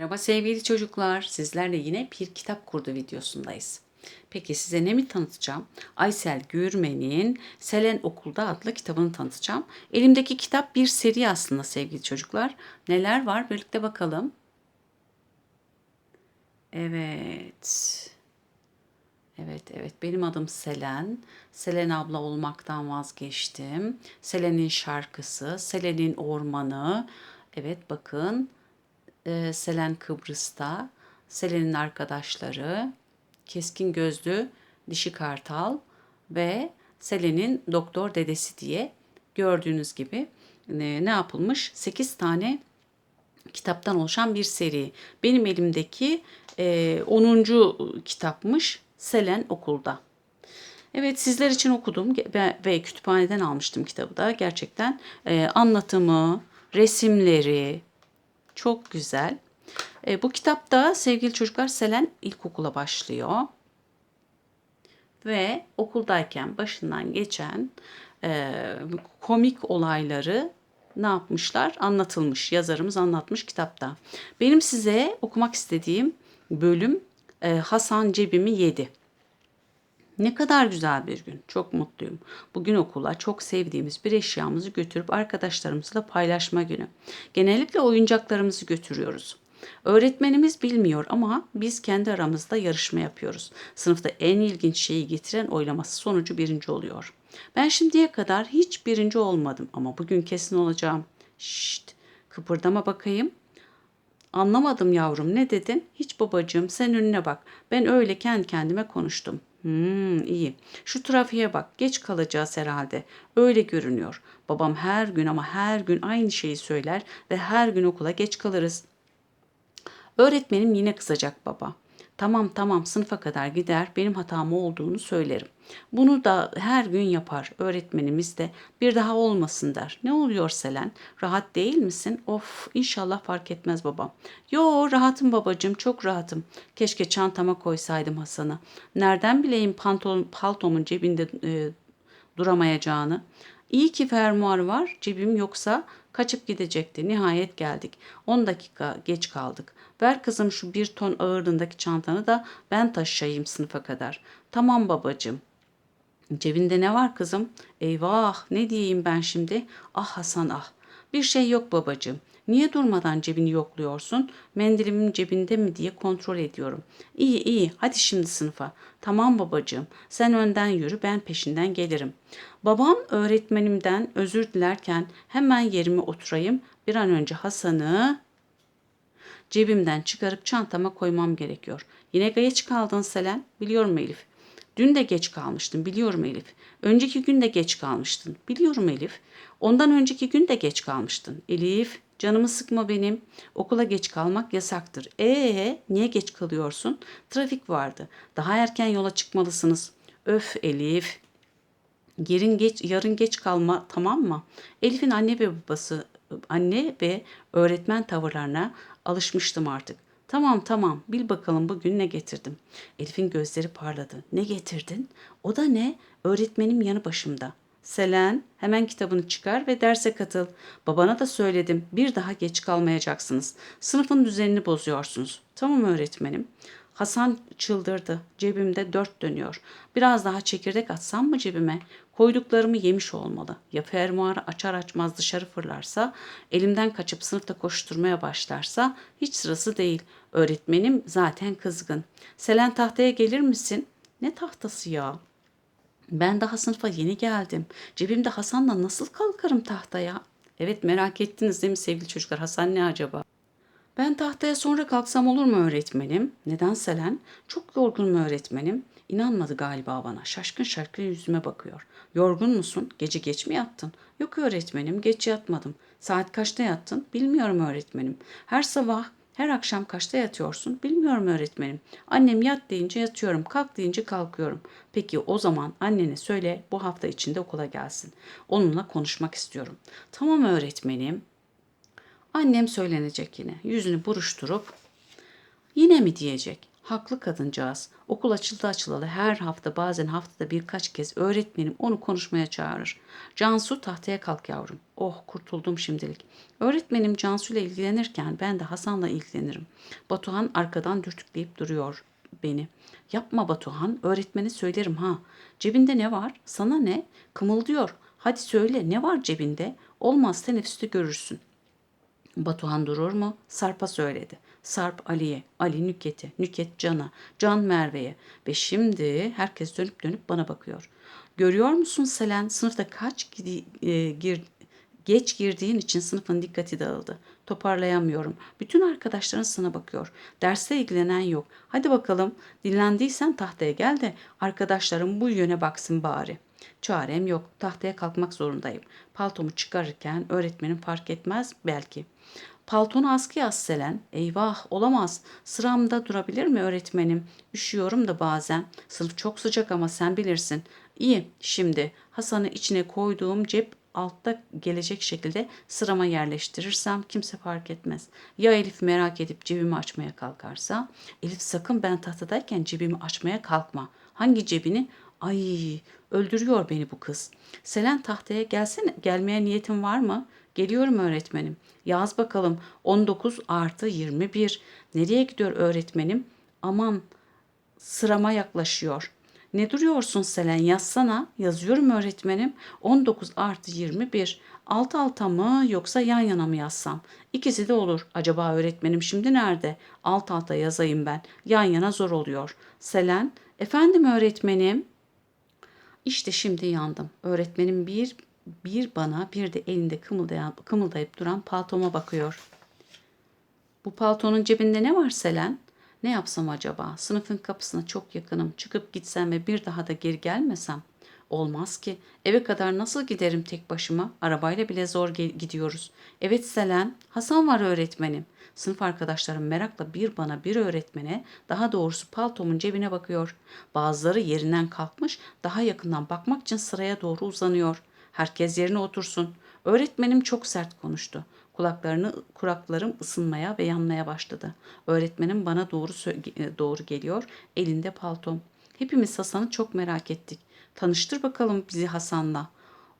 Merhaba sevgili çocuklar. Sizlerle yine bir kitap kurdu videosundayız. Peki size ne mi tanıtacağım? Aysel Gürmen'in Selen Okulda adlı kitabını tanıtacağım. Elimdeki kitap bir seri aslında sevgili çocuklar. Neler var birlikte bakalım. Evet. Evet, evet. Benim adım Selen. Selen abla olmaktan vazgeçtim. Selen'in şarkısı, Selen'in ormanı. Evet, bakın. Ee, Selen Kıbrıs'ta. Selen'in arkadaşları. Keskin gözlü dişi kartal ve Selen'in doktor dedesi diye gördüğünüz gibi e, ne yapılmış? 8 tane kitaptan oluşan bir seri. Benim elimdeki e, 10. kitapmış Selen Okulda. Evet sizler için okudum ve kütüphaneden almıştım kitabı da. Gerçekten e, anlatımı, resimleri çok güzel. E, bu kitapta sevgili çocuklar Selen ilkokula başlıyor. Ve okuldayken başından geçen e, komik olayları ne yapmışlar? Anlatılmış. Yazarımız anlatmış kitapta. Benim size okumak istediğim bölüm e, Hasan cebimi yedi. Ne kadar güzel bir gün. Çok mutluyum. Bugün okula çok sevdiğimiz bir eşyamızı götürüp arkadaşlarımızla paylaşma günü. Genellikle oyuncaklarımızı götürüyoruz. Öğretmenimiz bilmiyor ama biz kendi aramızda yarışma yapıyoruz. Sınıfta en ilginç şeyi getiren oylaması sonucu birinci oluyor. Ben şimdiye kadar hiç birinci olmadım ama bugün kesin olacağım. Şşt, kıpırdama bakayım. Anlamadım yavrum ne dedin? Hiç babacığım sen önüne bak. Ben öyle kendi kendime konuştum. Hmm, iyi. Şu trafiğe bak. Geç kalacağız herhalde. Öyle görünüyor. Babam her gün ama her gün aynı şeyi söyler ve her gün okula geç kalırız. Öğretmenim yine kızacak baba. Tamam tamam sınıfa kadar gider benim hatam olduğunu söylerim. Bunu da her gün yapar öğretmenimiz de bir daha olmasın der. Ne oluyor Selen? Rahat değil misin? Of inşallah fark etmez babam. Yo rahatım babacığım çok rahatım. Keşke çantama koysaydım Hasan'ı. Nereden bileyim pantolon, paltomun cebinde e, duramayacağını. İyi ki fermuar var cebim yoksa kaçıp gidecekti. Nihayet geldik. 10 dakika geç kaldık. Ver kızım şu bir ton ağırlığındaki çantanı da ben taşıyayım sınıfa kadar. Tamam babacığım. Cebinde ne var kızım? Eyvah ne diyeyim ben şimdi? Ah Hasan ah. Bir şey yok babacığım. Niye durmadan cebini yokluyorsun? Mendilimin cebinde mi diye kontrol ediyorum. İyi iyi hadi şimdi sınıfa. Tamam babacığım sen önden yürü ben peşinden gelirim. Babam öğretmenimden özür dilerken hemen yerime oturayım. Bir an önce Hasan'ı cebimden çıkarıp çantama koymam gerekiyor. Yine geç kaldın Selen. Biliyorum Elif. Dün de geç kalmıştın. Biliyorum Elif. Önceki gün de geç kalmıştın. Biliyorum Elif. Ondan önceki gün de geç kalmıştın. Elif, canımı sıkma benim. Okula geç kalmak yasaktır. Ee, niye geç kalıyorsun? Trafik vardı. Daha erken yola çıkmalısınız. Öf Elif. Yarın geç, yarın geç kalma tamam mı? Elif'in anne ve babası, anne ve öğretmen tavırlarına alışmıştım artık. Tamam tamam bil bakalım bugün ne getirdim. Elif'in gözleri parladı. Ne getirdin? O da ne? Öğretmenim yanı başımda. Selen hemen kitabını çıkar ve derse katıl. Babana da söyledim bir daha geç kalmayacaksınız. Sınıfın düzenini bozuyorsunuz. Tamam öğretmenim. Hasan çıldırdı. Cebimde dört dönüyor. Biraz daha çekirdek atsam mı cebime? Koyduklarımı yemiş olmalı. Ya fermuarı açar açmaz dışarı fırlarsa, elimden kaçıp sınıfta koşturmaya başlarsa hiç sırası değil. Öğretmenim zaten kızgın. Selen tahtaya gelir misin? Ne tahtası ya? Ben daha sınıfa yeni geldim. Cebimde Hasan'la nasıl kalkarım tahtaya? Evet merak ettiniz değil mi sevgili çocuklar? Hasan ne acaba? Ben tahtaya sonra kalksam olur mu öğretmenim? Neden Selen? Çok yorgunum öğretmenim. İnanmadı galiba bana. Şaşkın şaşkın yüzüme bakıyor. Yorgun musun? Gece geç mi yattın? Yok öğretmenim, geç yatmadım. Saat kaçta yattın? Bilmiyorum öğretmenim. Her sabah, her akşam kaçta yatıyorsun? Bilmiyorum öğretmenim. Annem yat deyince yatıyorum, kalk deyince kalkıyorum. Peki o zaman annene söyle bu hafta içinde okula gelsin. Onunla konuşmak istiyorum. Tamam öğretmenim. Annem söylenecek yine. Yüzünü buruşturup yine mi diyecek? Haklı kadıncağız. Okul açıldı açılalı her hafta bazen haftada birkaç kez öğretmenim onu konuşmaya çağırır. Cansu tahtaya kalk yavrum. Oh kurtuldum şimdilik. Öğretmenim Cansu ile ilgilenirken ben de Hasan'la ilgilenirim. Batuhan arkadan dürtükleyip duruyor beni. Yapma Batuhan, öğretmene söylerim ha. Cebinde ne var? Sana ne? Kımıldıyor. Hadi söyle ne var cebinde? Olmaz teneffüste görürsün. Batuhan durur mu? Sarp'a söyledi. Sarp Ali'ye, Ali Nüket'e, Nüket Can'a, Can Merve'ye ve şimdi herkes dönüp dönüp bana bakıyor. Görüyor musun Selen? Sınıfta kaç gidi- e, gir, geç girdiğin için sınıfın dikkati dağıldı. Toparlayamıyorum. Bütün arkadaşların sana bakıyor. Derste ilgilenen yok. Hadi bakalım dinlendiysen tahtaya gel de arkadaşlarım bu yöne baksın bari. Çarem yok. Tahtaya kalkmak zorundayım. Paltomu çıkarırken öğretmenim fark etmez belki. Paltonu askıya as Selen. Eyvah olamaz. Sıramda durabilir mi öğretmenim? Üşüyorum da bazen. Sınıf çok sıcak ama sen bilirsin. İyi şimdi Hasan'ı içine koyduğum cep altta gelecek şekilde sırama yerleştirirsem kimse fark etmez. Ya Elif merak edip cebimi açmaya kalkarsa? Elif sakın ben tahtadayken cebimi açmaya kalkma. Hangi cebini? Ay öldürüyor beni bu kız. Selen tahtaya gelsene. Gelmeye niyetin var mı? Geliyorum öğretmenim. Yaz bakalım 19 artı 21. Nereye gidiyor öğretmenim? Aman sırama yaklaşıyor. Ne duruyorsun Selen yazsana. Yazıyorum öğretmenim. 19 artı 21. Alt alta mı yoksa yan yana mı yazsam? İkisi de olur. Acaba öğretmenim şimdi nerede? Alt alta yazayım ben. Yan yana zor oluyor. Selen, efendim öğretmenim. İşte şimdi yandım. Öğretmenim bir bir bana bir de elinde kımıldayan, kımıldayıp duran paltoma bakıyor. Bu paltonun cebinde ne var Selen? Ne yapsam acaba? Sınıfın kapısına çok yakınım. Çıkıp gitsem ve bir daha da geri gelmesem? Olmaz ki. Eve kadar nasıl giderim tek başıma? Arabayla bile zor gidiyoruz. Evet Selen, Hasan var öğretmenim. Sınıf arkadaşlarım merakla bir bana bir öğretmene, daha doğrusu paltomun cebine bakıyor. Bazıları yerinden kalkmış, daha yakından bakmak için sıraya doğru uzanıyor. Herkes yerine otursun. Öğretmenim çok sert konuştu. Kulaklarını kulaklarım ısınmaya ve yanmaya başladı. Öğretmenim bana doğru e, doğru geliyor. Elinde paltom. Hepimiz Hasan'ı çok merak ettik. Tanıştır bakalım bizi Hasan'la.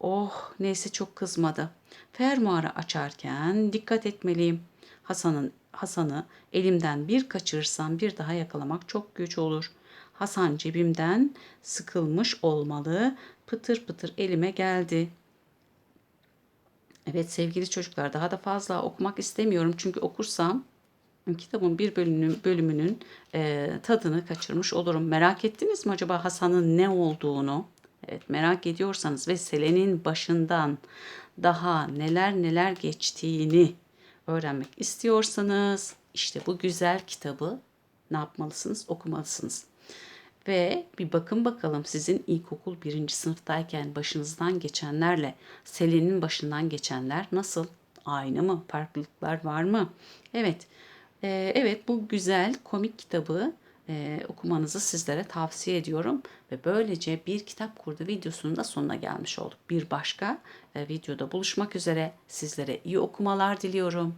Oh neyse çok kızmadı. Fermuarı açarken dikkat etmeliyim. Hasan'ın Hasan'ı elimden bir kaçırırsam bir daha yakalamak çok güç olur. Hasan cebimden sıkılmış olmalı. Pıtır pıtır elime geldi. Evet sevgili çocuklar daha da fazla okumak istemiyorum çünkü okursam kitabın bir bölümünün, bölümünün e, tadını kaçırmış olurum. Merak ettiniz mi acaba Hasan'ın ne olduğunu? Evet merak ediyorsanız ve Selen'in başından daha neler neler geçtiğini öğrenmek istiyorsanız işte bu güzel kitabı ne yapmalısınız? Okumalısınız. Ve bir bakın bakalım sizin ilkokul birinci sınıftayken başınızdan geçenlerle Selin'in başından geçenler nasıl? Aynı mı? Farklılıklar var mı? Evet. Ee, evet bu güzel komik kitabı e, okumanızı sizlere tavsiye ediyorum. Ve böylece bir kitap kurdu videosunun da sonuna gelmiş olduk. Bir başka e, videoda buluşmak üzere. Sizlere iyi okumalar diliyorum.